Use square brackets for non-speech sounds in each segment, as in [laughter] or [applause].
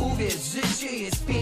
Uwierz, życie jest pięknym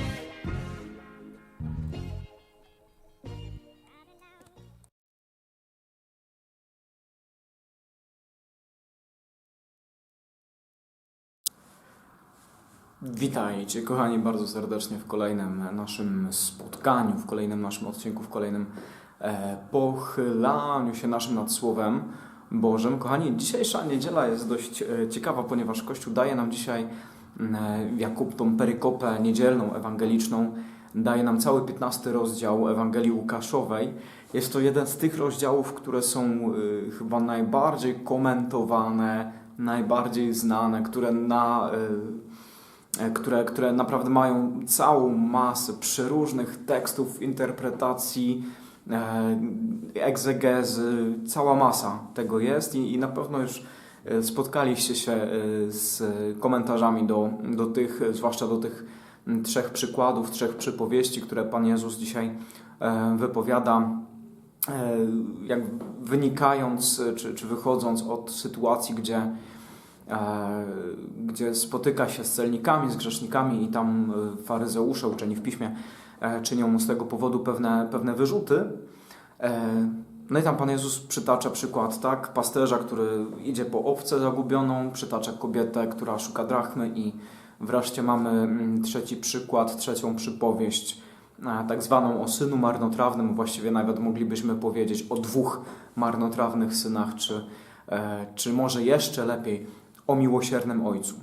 Witajcie, kochani, bardzo serdecznie w kolejnym naszym spotkaniu, w kolejnym naszym odcinku, w kolejnym e, pochylaniu się naszym nad Słowem Bożym. Kochani, dzisiejsza niedziela jest dość e, ciekawa, ponieważ Kościół daje nam dzisiaj e, Jakub tą perykopę niedzielną, ewangeliczną, daje nam cały 15 rozdział Ewangelii Łukaszowej. Jest to jeden z tych rozdziałów, które są e, chyba najbardziej komentowane, najbardziej znane, które na... E, które, które naprawdę mają całą masę przeróżnych tekstów, interpretacji, e, egzegezy, cała masa tego jest i, i na pewno już e, spotkaliście się e, z komentarzami do, do tych, e, zwłaszcza do tych trzech przykładów, trzech przypowieści, które Pan Jezus dzisiaj e, wypowiada, e, jak wynikając e, czy, czy wychodząc od sytuacji, gdzie e, gdzie spotyka się z celnikami, z grzesznikami i tam e, faryzeusze uczeni w piśmie e, czynią mu z tego powodu pewne, pewne wyrzuty. E, No i tam Pan Jezus przytacza przykład, tak? Pasterza, który idzie po owcę zagubioną, przytacza kobietę, która szuka drachmy i wreszcie mamy mm, trzeci przykład, trzecią przypowieść, tak zwaną o synu marnotrawnym, właściwie nawet moglibyśmy powiedzieć o dwóch marnotrawnych synach, czy, czy może jeszcze lepiej o miłosiernym ojcu.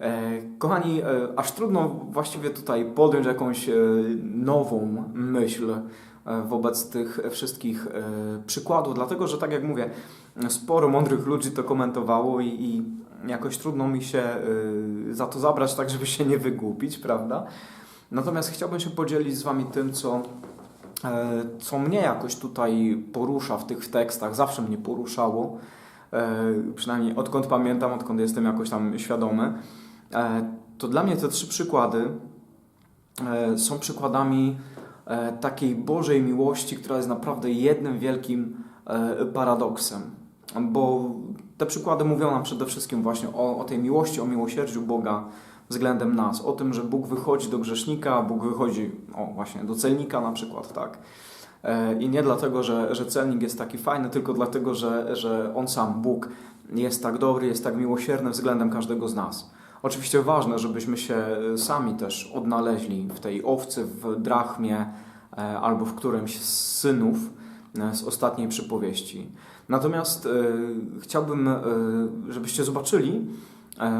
E, Kochani, e, aż trudno właściwie tutaj podjąć jakąś e, nową myśl wobec tych wszystkich przykładów, dlatego że tak jak mówię, sporo mądrych ludzi to komentowało i, i jakoś trudno mi się za to zabrać, tak żeby się nie wygłupić, prawda? Natomiast chciałbym się podzielić z Wami tym, co, co mnie jakoś tutaj porusza w tych tekstach, zawsze mnie poruszało, przynajmniej odkąd pamiętam, odkąd jestem jakoś tam świadomy. E, To dla mnie te trzy przykłady e, są przykładami e, takiej Bożej miłości, która jest naprawdę jednym wielkim e, paradoksem. Bo te przykłady mówią nam przede wszystkim właśnie o, o tej miłości, o miłosierdziu Boga względem nas, o tym, że Bóg wychodzi do grzesznika, Bóg wychodzi o, właśnie do celnika na przykład, tak. E, I nie dlatego, że, że celnik jest taki fajny, tylko dlatego, że, że on sam, Bóg, jest tak dobry, jest tak miłosierny względem każdego z nas. Oczywiście ważne, żebyśmy się e, sami też odnaleźli w tej owcy, w drachmie e, albo w którymś z synów z ostatniej przypowieści. Natomiast chciałbym, żebyście zobaczyli,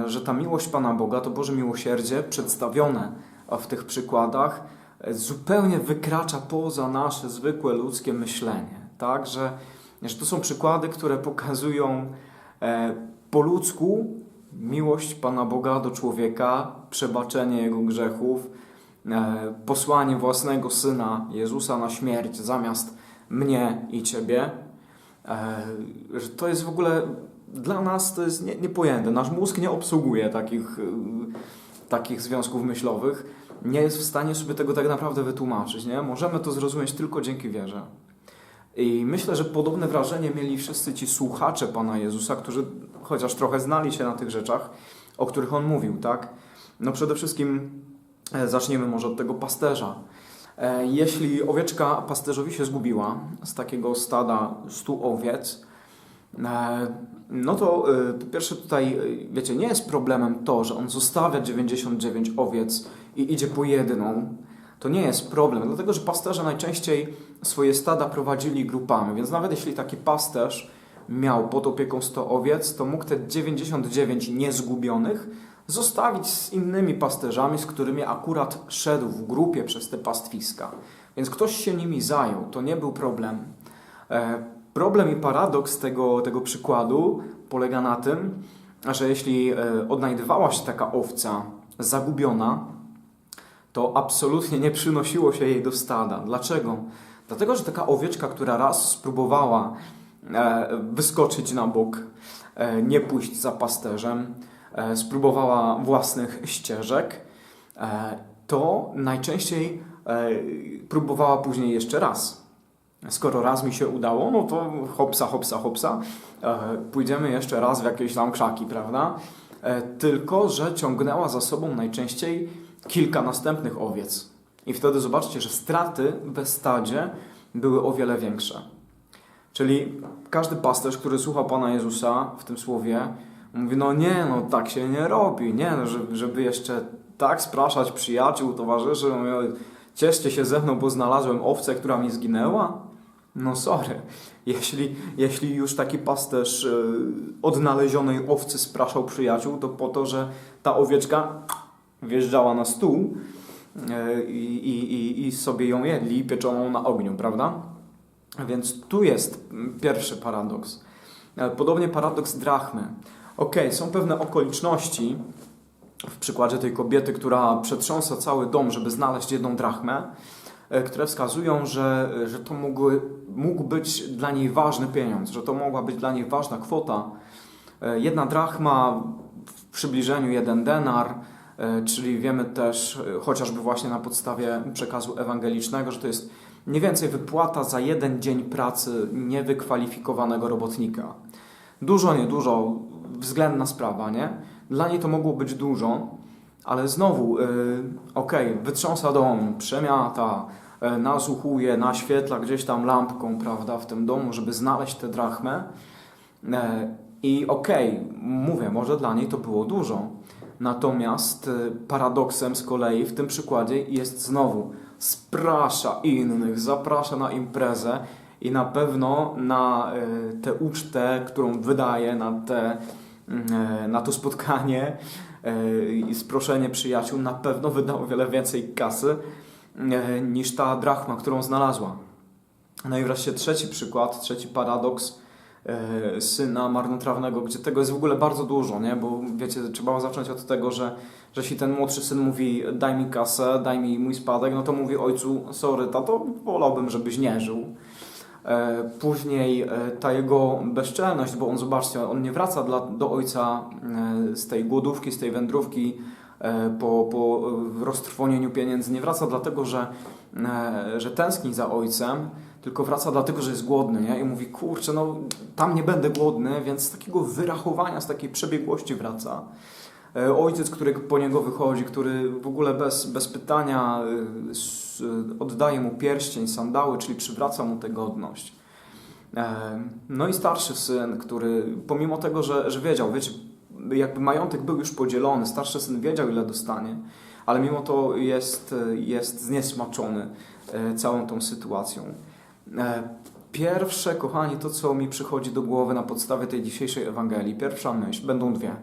że ta miłość Pana Boga, to Boże miłosierdzie przedstawione w tych przykładach e, zupełnie wykracza poza nasze zwykłe ludzkie myślenie. Tak, że, że to są przykłady, które pokazują e, po ludzku miłość Pana Boga do człowieka, przebaczenie jego grzechów, e, posłanie własnego syna Jezusa na śmierć zamiast mnie i ciebie. E, że to jest w ogóle dla nas to jest nie, niepojęte. Nasz mózg nie obsługuje takich, y, takich związków myślowych. Nie jest w stanie sobie tego tak naprawdę wytłumaczyć. Nie? Możemy to zrozumieć tylko dzięki wierze. I myślę, że podobne wrażenie mieli wszyscy ci słuchacze Pana Jezusa, którzy chociaż trochę znali się na tych rzeczach, o których On mówił, tak? No przede wszystkim e, zaczniemy może od tego pasterza. E, Jeśli owieczka pasterzowi się zgubiła z takiego stada stu owiec, no to e, po pierwsze tutaj, e, wiecie, nie jest problemem to, że on zostawia 99 owiec i idzie po jedną. To nie jest problem, dlatego że pasterze najczęściej swoje stada prowadzili grupami, więc nawet jeśli taki pasterz miał pod opieką 100 owiec, to mógł te 99 niezgubionych zostawić z innymi pasterzami, z którymi akurat szedł w grupie przez te pastwiska. Więc ktoś się nimi zajął, to nie był problem. Problem i paradoks tego, tego przykładu polega na tym, że jeśli e, odnajdywała się taka owca zagubiona, to absolutnie nie przynosiło się jej do stada. Dlaczego? Dlatego, że taka owieczka, która raz spróbowała e, wyskoczyć na bok, e, nie pójść za pasterzem, spróbowała własnych ścieżek, to najczęściej próbowała później jeszcze raz. Skoro raz mi się udało, no to hopsa, hopsa, hopsa, e, pójdziemy jeszcze raz w jakieś tam krzaki, prawda? E, tylko, że ciągnęła za sobą najczęściej kilka następnych owiec. I wtedy zobaczcie, że straty we stadzie były o wiele większe. Czyli każdy pasterz, który słucha Pana Jezusa w tym słowie, mówi, no nie, no tak się nie robi, nie, no, żeby, jeszcze tak spraszać przyjaciół, towarzyszy, mówią, cieszcie się ze mną, bo znalazłem owcę, która mi zginęła. No sorry, jeśli, jeśli już taki pasterz y, odnalezionej owcy spraszał przyjaciół, to po to, że ta owieczka wjeżdżała na stół y, i, i, i sobie ją jedli pieczoną na ogniu, prawda? Więc tu jest pierwszy paradoks. E, Podobnie paradoks drachmy. Okej, są pewne okoliczności w przykładzie tej kobiety, która przetrząsa cały dom, żeby znaleźć jedną drachmę, e, które wskazują, że, że to mógł, mógł być dla niej ważny pieniądz, że to mogła być dla niej ważna kwota. E, Jedna drachma w przybliżeniu jeden denar, e, czyli wiemy też, e, chociażby właśnie na podstawie przekazu ewangelicznego, że to jest mniej więcej wypłata za jeden dzień pracy niewykwalifikowanego robotnika. Dużo, niedużo, względna sprawa, nie? Dla niej to mogło być dużo, ale znowu, yy, okej, wytrząsa dom, przemiata, yy, nasłuchuje, naświetla gdzieś tam lampką, prawda, w tym domu, żeby znaleźć tę drachmę. Yy, I okej, mówię, może dla niej to było dużo. Natomiast yy, paradoksem z kolei w tym przykładzie jest znowu sprasza innych, zaprasza na imprezę i na pewno na y, tę ucztę, którą wydaje, na, te, y, na to spotkanie y, i sproszenie przyjaciół, na pewno wyda o wiele więcej kasy y, niż ta drachma, którą znalazła. No i wreszcie trzeci przykład, trzeci paradoks syna marnotrawnego, gdzie tego jest w ogóle bardzo dużo, nie? bo wiecie, trzeba zacząć od tego, że że jeśli ten młodszy syn mówi daj mi kasę, daj mi mój spadek, no to mówi ojcu sorry tato, wolałbym, żebyś nie żył. E, Później e, ta jego bezczelność, bo on zobaczcie, on nie wraca dla, do ojca e, z tej głodówki, z tej wędrówki po, po roztrwonieniu pieniędzy. Nie wraca dlatego, że, że tęskni za ojcem, tylko wraca dlatego, że jest głodny. Nie? I mówi, kurczę, no tam nie będę głodny, więc z takiego wyrachowania, z takiej przebiegłości wraca. E, Ojciec, który po niego wychodzi, który w ogóle bez, bez pytania s- y, oddaje mu pierścień, sandały, czyli przywraca mu tę godność. E, No i starszy syn, który pomimo tego, że, że wiedział, wiecie, jakby majątek był już podzielony, starszy syn wiedział ile dostanie, ale mimo to jest, jest zniesmaczony e, całą tą sytuacją. E, Pierwsze, kochani, to co mi przychodzi do głowy na podstawie tej dzisiejszej Ewangelii, pierwsza myśl, będą dwie.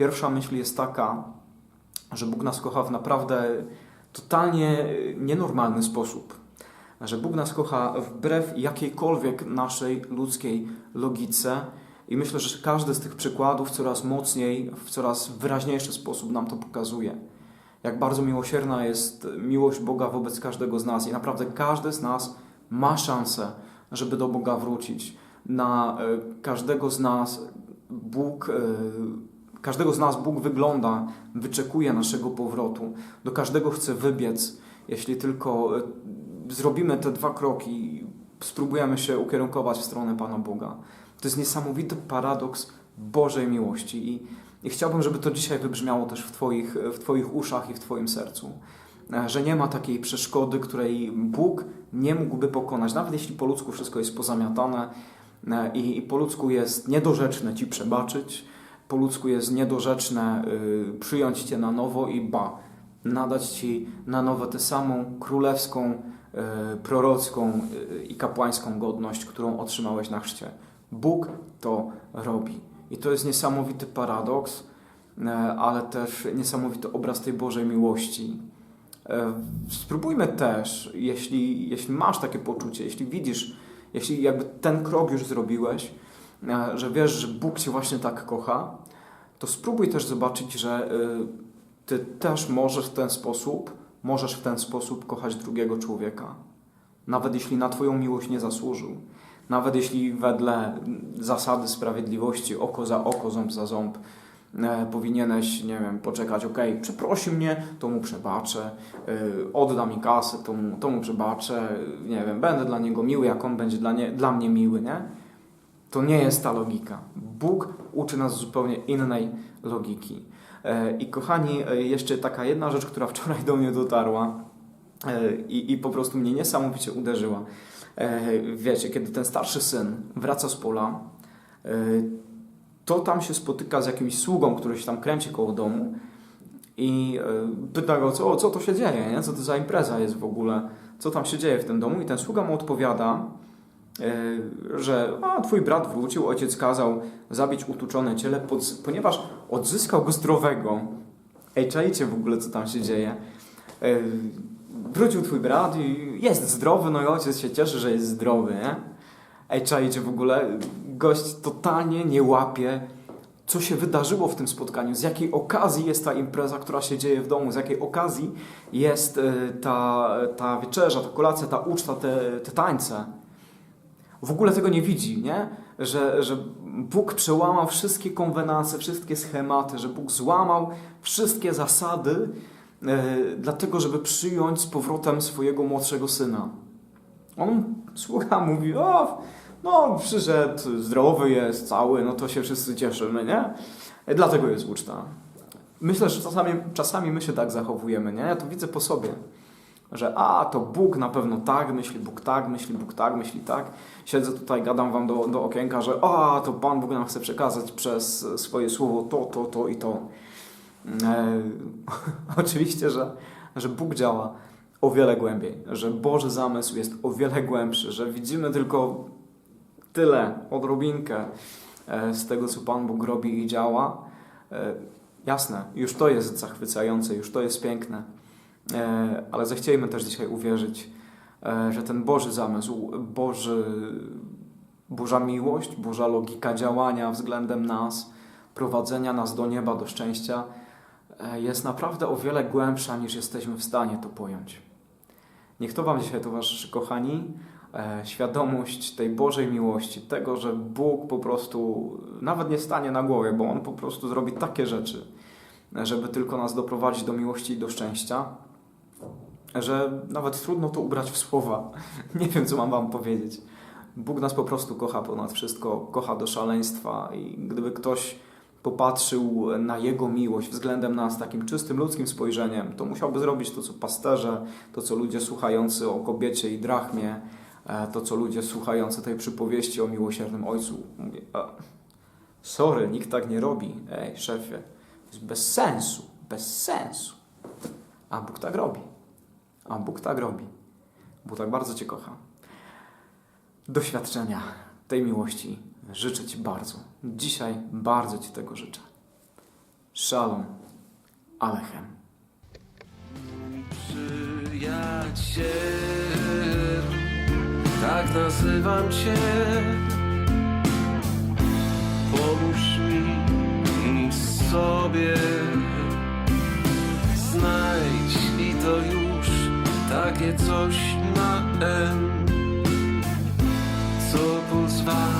Pierwsza myśl jest taka, że Bóg nas kocha w naprawdę totalnie nienormalny sposób. Że Bóg nas kocha wbrew jakiejkolwiek naszej ludzkiej logice. I myślę, że każdy z tych przykładów coraz mocniej, w coraz wyraźniejszy sposób nam to pokazuje. Jak bardzo miłosierna jest miłość Boga wobec każdego z nas. I naprawdę każdy z nas ma szansę, żeby do Boga wrócić. Na e, każdego z nas Bóg e, Każdego z nas Bóg wygląda, wyczekuje naszego powrotu. Do każdego chce wybiec, jeśli tylko e, zrobimy te dwa kroki, spróbujemy się ukierunkować w stronę Pana Boga. To jest niesamowity paradoks Bożej miłości i, i chciałbym, żeby to dzisiaj wybrzmiało też w twoich, w twoich uszach i w Twoim sercu. E, Że nie ma takiej przeszkody, której Bóg nie mógłby pokonać, nawet jeśli po ludzku wszystko jest pozamiatane e, i, i po ludzku jest niedorzeczne Ci przebaczyć, po ludzku jest niedorzeczne y, przyjąć Cię na nowo i ba, nadać Ci na nowo tę samą królewską, y, prorocką y, i kapłańską godność, którą otrzymałeś na chrzcie. Bóg to robi. I to jest niesamowity paradoks, ale też niesamowity obraz tej Bożej miłości. Spróbujmy też, jeśli, jeśli masz takie poczucie, jeśli widzisz, jeśli jakby ten krok już zrobiłeś, że wiesz, że Bóg Cię właśnie tak kocha, to spróbuj też zobaczyć, że y, ty też możesz w ten sposób, możesz w ten sposób kochać drugiego człowieka. Nawet jeśli na Twoją miłość nie zasłużył. Nawet jeśli wedle zasady sprawiedliwości oko za oko, ząb za ząb e, powinieneś, nie wiem, poczekać, okej, przeprosi mnie, to mu przebaczę, y, odda mi kasę, to mu, to mu przebaczę, nie wiem, będę dla niego miły, jak on będzie dla, nie, dla mnie miły, nie? To nie jest ta logika. Bóg uczy nas zupełnie innej logiki. E, I kochani, e, jeszcze taka jedna rzecz, która wczoraj do mnie dotarła e, i, i po prostu mnie niesamowicie uderzyła. Wiecie, kiedy ten starszy syn wraca z pola, to tam się spotyka z jakimś sługą, który się tam kręci koło domu i pyta go, co, co to się dzieje, nie? co to za impreza jest w ogóle, co tam się dzieje w tym domu i ten sługa mu odpowiada, że a, twój brat wrócił, ojciec kazał zabić utuczone ciele, ponieważ odzyskał go zdrowego. Ej, czajcie w ogóle, co tam się dzieje. E, Wrócił twój brat i jest zdrowy, no i ojciec się cieszy, że jest zdrowy, nie? Ej, czajcie w ogóle, gość totalnie nie łapie, co się wydarzyło w tym spotkaniu, z jakiej okazji jest ta impreza, która się dzieje w domu, z jakiej okazji jest e, ta, ta wieczerza, ta kolacja, ta uczta, te, te tańce. W ogóle tego nie widzi, nie? Że, że Bóg przełamał wszystkie konwenanse, wszystkie schematy, że Bóg złamał wszystkie zasady, e, dlatego, żeby przyjąć z powrotem swojego młodszego syna. On słucha, mówi, o, no przyszedł, zdrowy jest, cały, no to się wszyscy cieszymy, nie? E, Dlatego jest uczta. Myślę, że czasami, czasami my się tak zachowujemy, nie? Ja to widzę po sobie, że a, to Bóg na pewno tak myśli, Bóg tak myśli, Bóg tak myśli, tak. Siedzę tutaj, gadam wam do, do okienka, że a, to Pan Bóg nam chce przekazać przez swoje słowo to, to, to i to. E, [laughs] oczywiście, że, że Bóg działa o wiele głębiej, że Boży zamysł jest o wiele głębszy, że widzimy tylko tyle, odrobinkę e, z tego, co Pan Bóg robi i działa. E, Jasne, już to jest zachwycające, już to jest piękne, ale zechciejmy też dzisiaj uwierzyć, e, że ten Boży zamysł, Boży, Boża miłość, Boża logika działania względem nas, prowadzenia nas do nieba, do szczęścia, e, jest naprawdę o wiele głębsza niż jesteśmy w stanie to pojąć. Niech to Wam dzisiaj towarzyszy, kochani, e, świadomość tej Bożej miłości, tego, że Bóg po prostu nawet nie stanie na głowie, bo On po prostu zrobi takie rzeczy, e, żeby tylko nas doprowadzić do miłości i do szczęścia, że nawet trudno to ubrać w słowa. [laughs] Nie wiem, co mam Wam powiedzieć. Bóg nas po prostu kocha ponad wszystko, kocha do szaleństwa i gdyby ktoś popatrzył na Jego miłość względem nas takim czystym ludzkim spojrzeniem, to musiałby zrobić to, co pasterze, to, co ludzie słuchający o kobiecie i drachmie, e, to, co ludzie słuchający tej przypowieści o miłosiernym ojcu. Mówię, a, sorry, nikt tak nie robi. Ej, szefie, to jest bez sensu, bez sensu. A Bóg tak robi. A Bóg tak robi. Bóg tak bardzo Cię kocha. Doświadczenia tej miłości życzę Ci bardzo. Dzisiaj bardzo Ci tego życzę. Shalom. Alechem. Przyjaciel, tak nazywam Cię. Pomóż mi sobie takie coś na N, co pozwala